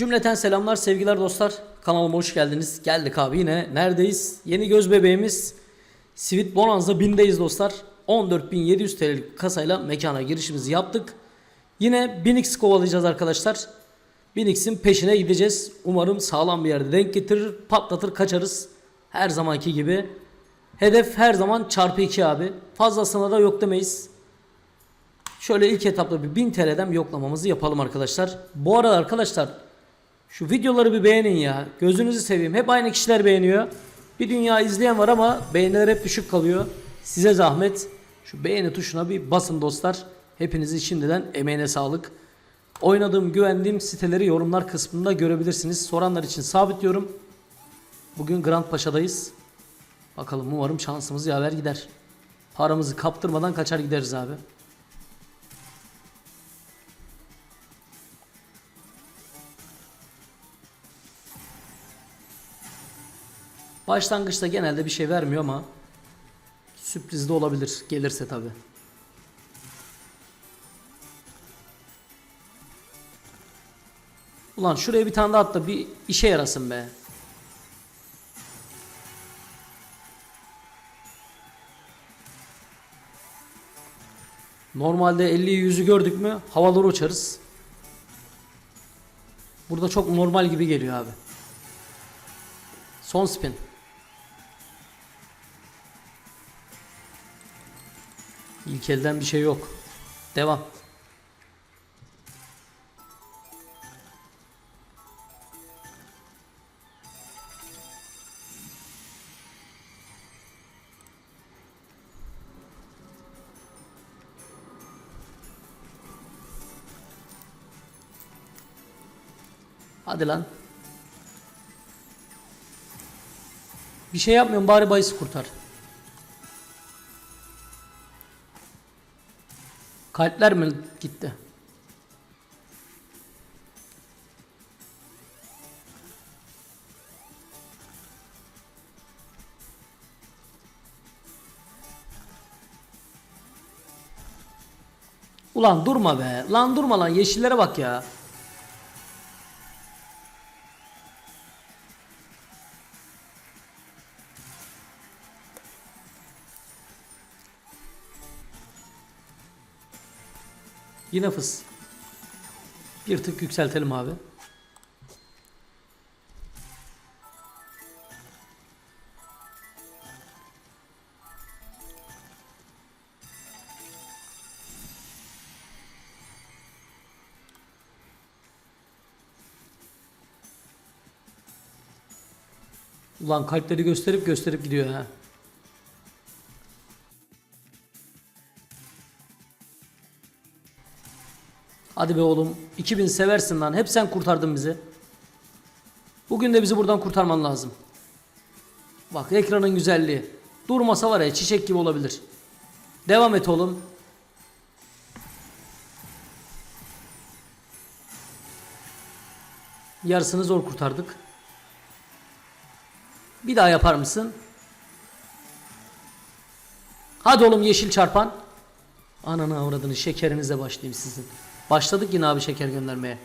Cümleten selamlar sevgiler dostlar. Kanalıma hoş geldiniz. Geldik abi yine neredeyiz? Yeni göz bebeğimiz Sweet Bonanza 1000'deyiz dostlar. 14.700 TL'lik kasayla mekana girişimizi yaptık. Yine 1000x kovalayacağız arkadaşlar. 1000x'in peşine gideceğiz. Umarım sağlam bir yerde denk getirir, patlatır, kaçarız. Her zamanki gibi. Hedef her zaman çarpı 2 abi. Fazlasına da yok demeyiz. Şöyle ilk etapta bir 1000 TL'den bir yoklamamızı yapalım arkadaşlar. Bu arada arkadaşlar şu videoları bir beğenin ya. Gözünüzü seveyim. Hep aynı kişiler beğeniyor. Bir dünya izleyen var ama beğeniler hep düşük kalıyor. Size zahmet. Şu beğeni tuşuna bir basın dostlar. Hepinizi şimdiden emeğine sağlık. Oynadığım, güvendiğim siteleri yorumlar kısmında görebilirsiniz. Soranlar için sabitliyorum. Bugün Grand Paşa'dayız. Bakalım umarım şansımız yaver gider. Paramızı kaptırmadan kaçar gideriz abi. Başlangıçta genelde bir şey vermiyor ama sürpriz de olabilir gelirse tabi. Ulan şuraya bir tane daha at da bir işe yarasın be. Normalde 50'yi 100'ü gördük mü havalara uçarız. Burada çok normal gibi geliyor abi. Son spin. İlk elden bir şey yok. Devam. Hadi lan. Bir şey yapmıyorum bari bahisi kurtar. Kalpler mi gitti? Ulan durma be. Lan durma lan yeşillere bak ya. Yine fıs. Bir tık yükseltelim abi. Ulan kalpleri gösterip gösterip gidiyor ha. Hadi be oğlum. 2000 seversin lan. Hep sen kurtardın bizi. Bugün de bizi buradan kurtarman lazım. Bak ekranın güzelliği. Durmasa var ya çiçek gibi olabilir. Devam et oğlum. Yarısını zor kurtardık. Bir daha yapar mısın? Hadi oğlum yeşil çarpan. Ananı avradını şekerinize başlayayım sizin. Başladık yine abi şeker göndermeye.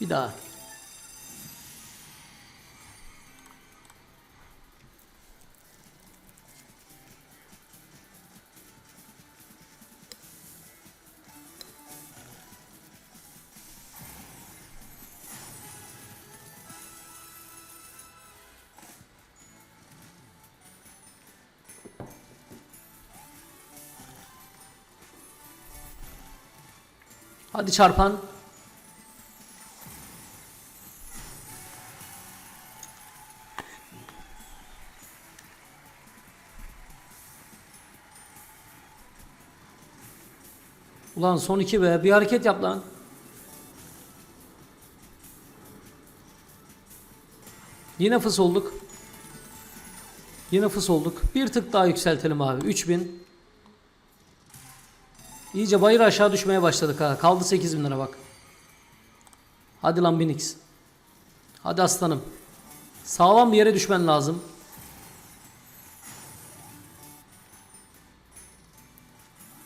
Bir daha. Hadi çarpan. Ulan son iki be bir hareket yap lan. Yine fıs olduk. Yine fıs olduk. Bir tık daha yükseltelim abi. 3000. İyice bayır aşağı düşmeye başladık ha. Kaldı 8 bin lira bak. Hadi lan Binix. Hadi aslanım. Sağlam bir yere düşmen lazım.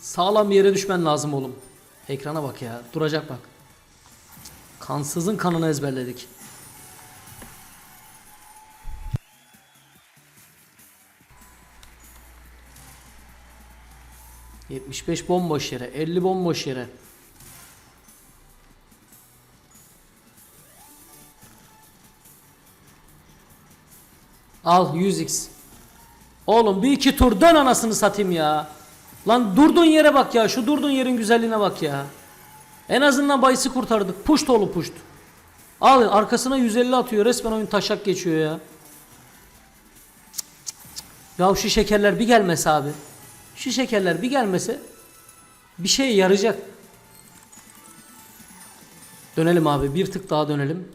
Sağlam bir yere düşmen lazım oğlum. Ekrana bak ya. Duracak bak. Kansızın kanını ezberledik. ...75 bomboş yere... ...50 bomboş yere... ...al 100x... ...oğlum bir iki tur dön anasını satayım ya... ...lan durduğun yere bak ya... ...şu durduğun yerin güzelliğine bak ya... ...en azından bayisi kurtardık... ...puşt oğlum puşt... ...al arkasına 150 atıyor... ...resmen oyun taşak geçiyor ya... Ya şu şekerler bir gelmese abi. Şu şekerler bir gelmese bir şeye yarayacak. Dönelim abi bir tık daha dönelim.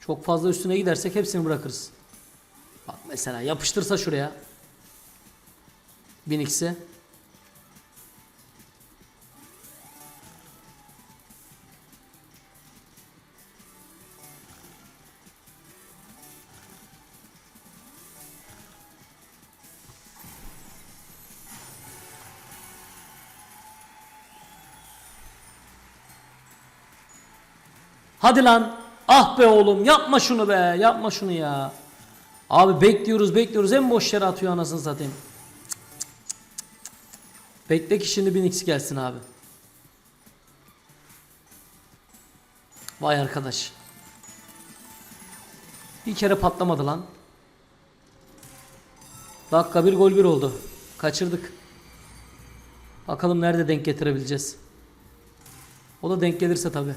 Çok fazla üstüne gidersek hepsini bırakırız. Bak mesela yapıştırsa şuraya. 1000x'i. Hadi lan. Ah be oğlum yapma şunu be. Yapma şunu ya. Abi bekliyoruz bekliyoruz. En boş yere atıyor anasını satayım. Bekle ki şimdi 1000x gelsin abi. Vay arkadaş. Bir kere patlamadı lan. Dakika bir gol bir oldu. Kaçırdık. Bakalım nerede denk getirebileceğiz. O da denk gelirse tabii.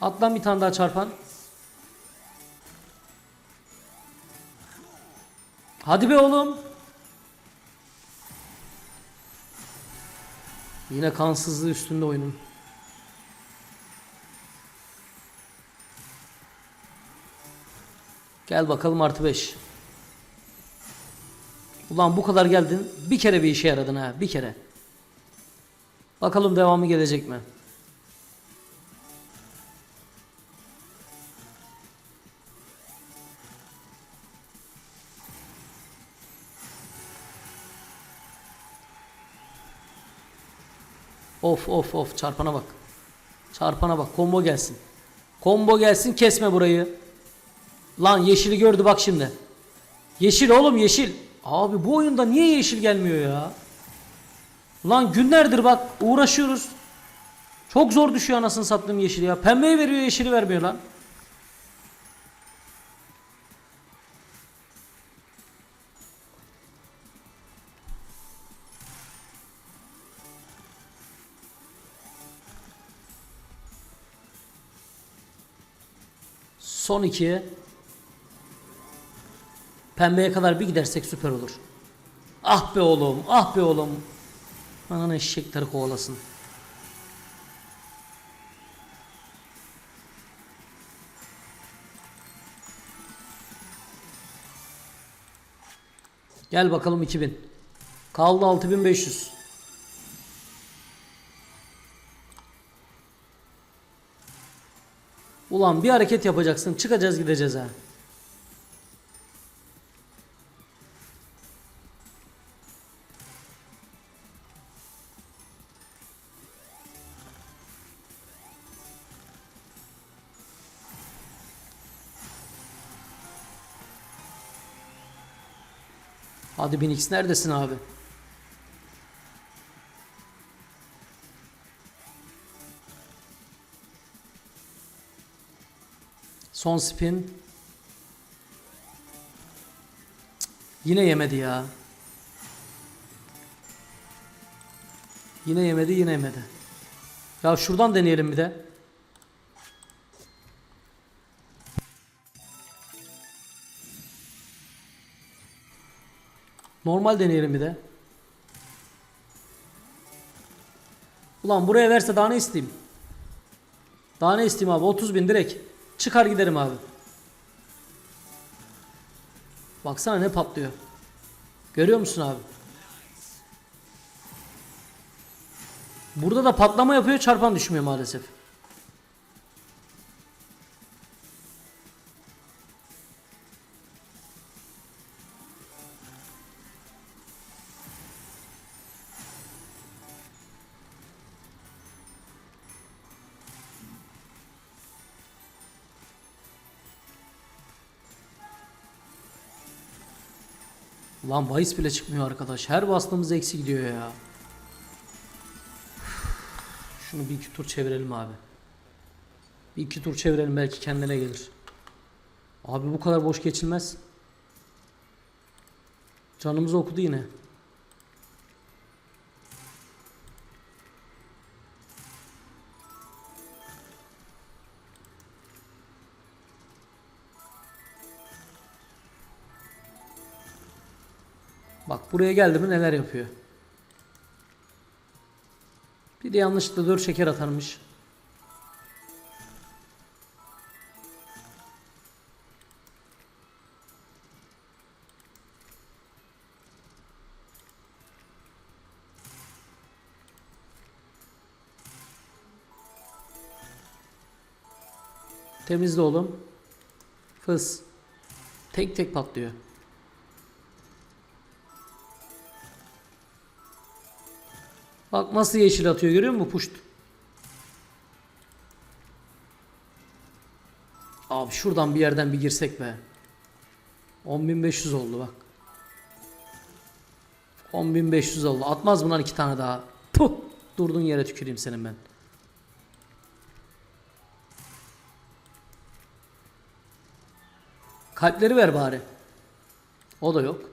Atlan bir tane daha çarpan. Hadi be oğlum. Yine kansızlığı üstünde oyunun. Gel bakalım artı 5. Ulan bu kadar geldin. Bir kere bir işe yaradın ha. Bir kere. Bakalım devamı gelecek mi? Of of of çarpana bak. Çarpana bak combo gelsin. Combo gelsin kesme burayı. Lan yeşili gördü bak şimdi. Yeşil oğlum yeşil. Abi bu oyunda niye yeşil gelmiyor ya? Lan günlerdir bak uğraşıyoruz. Çok zor düşüyor anasını sattığım yeşili ya. Pembeyi veriyor yeşili vermiyor lan. Son ikiye pembeye kadar bir gidersek süper olur. Ah be oğlum, ah be oğlum. Ananı eşekleri kovalasın. Gel bakalım 2000. Kaldı 6500. Ulan bir hareket yapacaksın. Çıkacağız gideceğiz ha. Hadi 1000x neredesin abi? Son spin. Yine yemedi ya. Yine yemedi, yine yemedi. Ya şuradan deneyelim bir de. Normal deneyelim bir de. Ulan buraya verse daha ne isteyeyim? Daha ne isteyeyim abi? 30 bin direkt. Çıkar giderim abi. Baksana ne patlıyor. Görüyor musun abi? Burada da patlama yapıyor çarpan düşmüyor maalesef. Lan bahis bile çıkmıyor arkadaş. Her bastığımız eksi gidiyor ya. Şunu bir iki tur çevirelim abi. Bir iki tur çevirelim belki kendine gelir. Abi bu kadar boş geçilmez. Canımızı okudu yine. Bak buraya geldi mi neler yapıyor. Bir de yanlışlıkla 4 şeker atarmış. Temizle oğlum. Fıs. Tek tek patlıyor. Bak nasıl yeşil atıyor görüyor musun puşt? Abi şuradan bir yerden bir girsek be. 10.500 oldu bak. 10.500 oldu. Atmaz mı iki tane daha? Puh! Durduğun yere tüküreyim senin ben. Kalpleri ver bari. O da yok.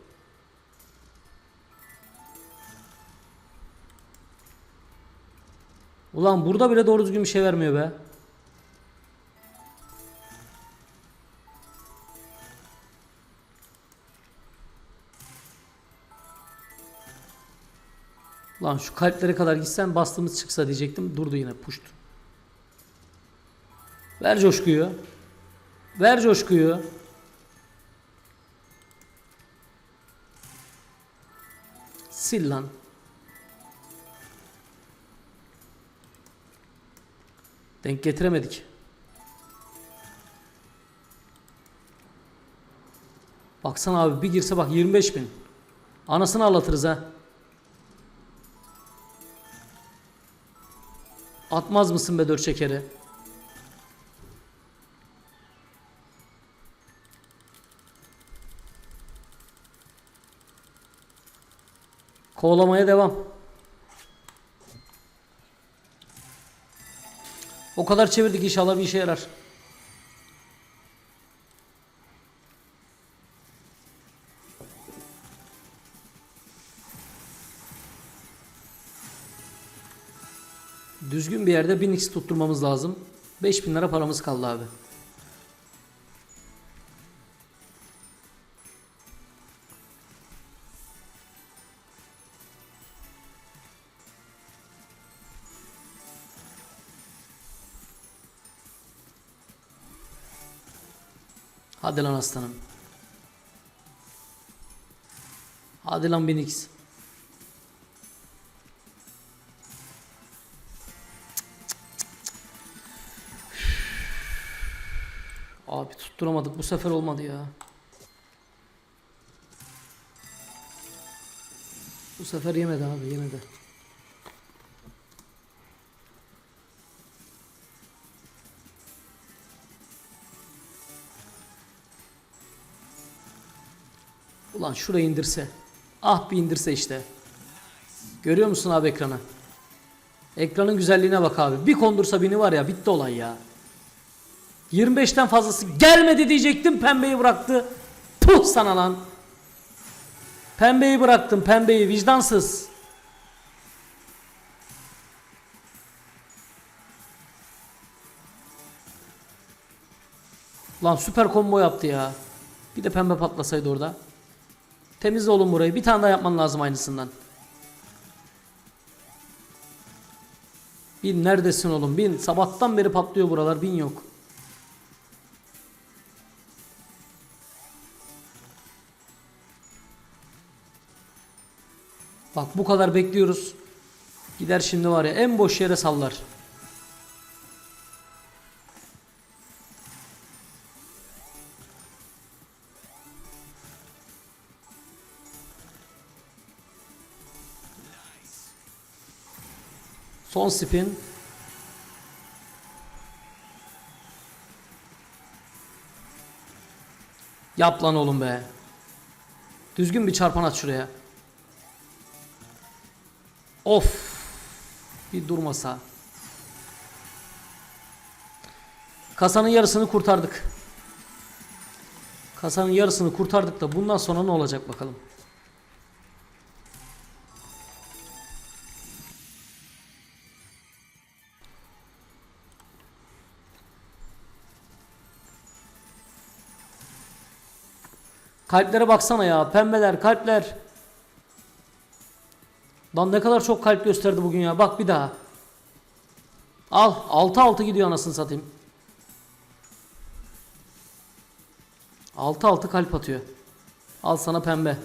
Ulan burada bile doğru düzgün bir şey vermiyor be. Lan şu kalplere kadar gitsen bastığımız çıksa diyecektim. Durdu yine puşt. Ver coşkuyu. Ver coşkuyu. Sil lan. Denk getiremedik. Baksana abi bir girse bak 25 bin. Anasını ağlatırız ha. Atmaz mısın be dört şekeri? Kovalamaya devam. O kadar çevirdik inşallah bir işe yarar. Düzgün bir yerde 1000x tutturmamız lazım. 5000 lira paramız kaldı abi. Hadi lan aslanım. Hadi lan 1000x. Abi tutturamadık bu sefer olmadı ya. Bu sefer yemedi abi yemedi. Ulan şurayı indirse. Ah bir indirse işte. Görüyor musun abi ekranı? Ekranın güzelliğine bak abi. Bir kondursa bini var ya bitti olay ya. 25'ten fazlası gelmedi diyecektim pembeyi bıraktı. Puh sana lan. Pembeyi bıraktım pembeyi vicdansız. Lan süper combo yaptı ya. Bir de pembe patlasaydı orada. Temizle oğlum burayı. Bir tane daha yapman lazım aynısından. Bin neredesin oğlum? Bin. Sabahtan beri patlıyor buralar. Bin yok. Bak bu kadar bekliyoruz. Gider şimdi var ya en boş yere sallar. Son spin. Yap lan oğlum be. Düzgün bir çarpan at şuraya. Of. Bir durmasa. Kasanın yarısını kurtardık. Kasanın yarısını kurtardık da bundan sonra ne olacak bakalım. Kalplere baksana ya. Pembeler, kalpler. Lan ne kadar çok kalp gösterdi bugün ya. Bak bir daha. Al. 6-6 gidiyor anasını satayım. 6-6 kalp atıyor. Al sana pembe.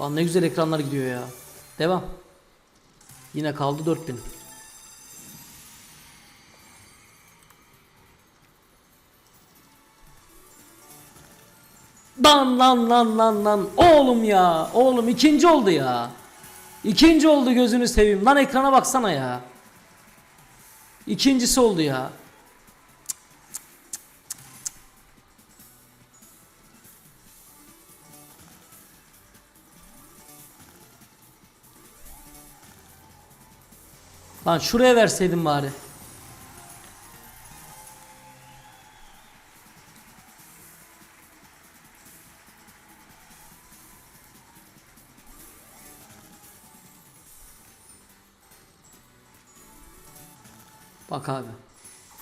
Lan ne güzel ekranlar gidiyor ya. Devam. Yine kaldı 4000. Lan lan lan lan lan. Oğlum ya. Oğlum ikinci oldu ya. İkinci oldu gözünü seveyim. Lan ekrana baksana ya. İkincisi oldu ya. Lan şuraya verseydin bari. Bak abi.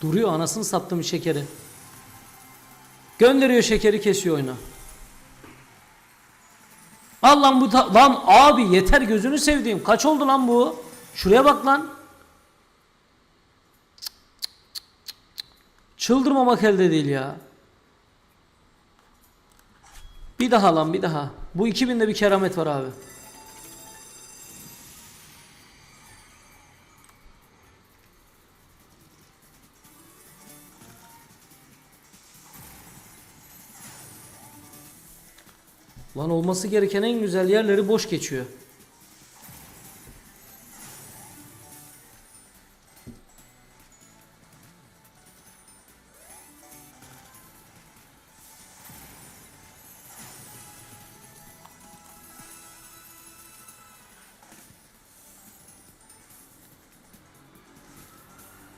Duruyor anasını sattığım şekeri. Gönderiyor şekeri kesiyor oyunu. Al lan bu lan abi yeter gözünü sevdiğim. Kaç oldu lan bu? Şuraya bak lan. Çıldırmamak elde değil ya. Bir daha lan bir daha. Bu 2000'de bir keramet var abi. Lan olması gereken en güzel yerleri boş geçiyor.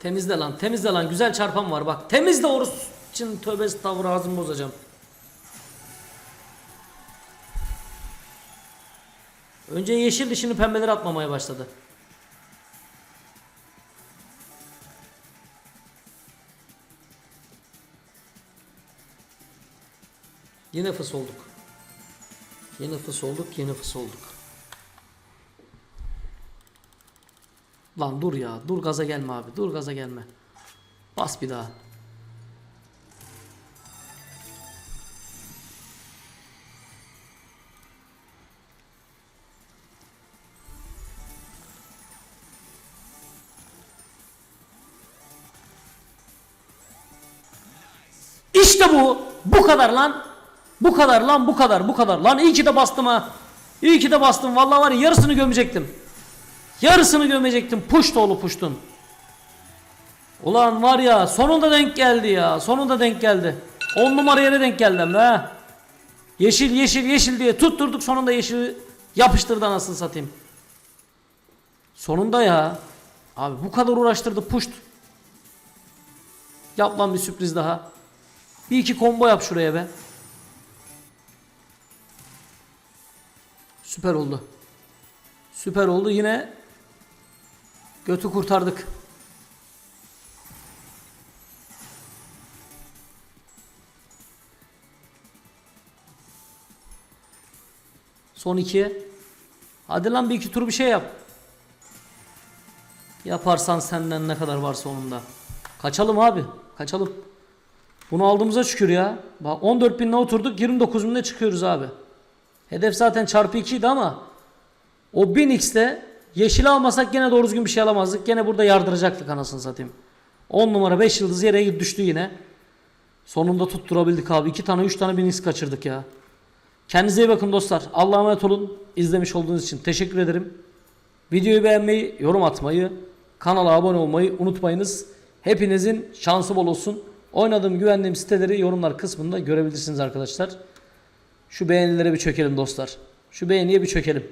Temizle lan, temizle lan. Güzel çarpan var bak. Temizle orus için tövbe estağfurullah ağzımı bozacağım. Önce yeşil dişini pembeleri atmamaya başladı. Yine fıs olduk. Yine fıs olduk, yine fıs olduk. Lan dur ya, dur gaza gelme abi, dur gaza gelme. Bas bir daha. İşte bu. Bu kadar lan. Bu kadar lan bu kadar bu kadar. Lan iyi ki de bastım ha. İyi ki de bastım. Vallahi var ya yarısını gömecektim. Yarısını gömecektim. Puş oğlu puştun. Ulan var ya sonunda denk geldi ya. Sonunda denk geldi. 10 numara yere denk geldim be. Yeşil yeşil yeşil diye tutturduk sonunda yeşili yapıştırdı anasını satayım. Sonunda ya. Abi bu kadar uğraştırdı puşt. Yap lan bir sürpriz daha. Bir iki combo yap şuraya be. Süper oldu. Süper oldu yine götü kurtardık. Son ikiye. Hadi lan bir iki tur bir şey yap. Yaparsan senden ne kadar varsa onun da. Kaçalım abi. Kaçalım. Bunu aldığımıza şükür ya. Bak 14 binle oturduk 29 binle çıkıyoruz abi. Hedef zaten çarpı 2 idi ama o 1000x'te yeşil almasak gene doğru düzgün bir şey alamazdık. Gene burada yardıracaktık anasını satayım. 10 numara 5 yıldız yere düştü yine. Sonunda tutturabildik abi. 2 tane 3 tane 1000x kaçırdık ya. Kendinize iyi bakın dostlar. Allah'a emanet olun. İzlemiş olduğunuz için teşekkür ederim. Videoyu beğenmeyi, yorum atmayı, kanala abone olmayı unutmayınız. Hepinizin şansı bol olsun. Oynadığım güvendiğim siteleri yorumlar kısmında görebilirsiniz arkadaşlar. Şu beğenilere bir çökelim dostlar. Şu beğeniye bir çökelim.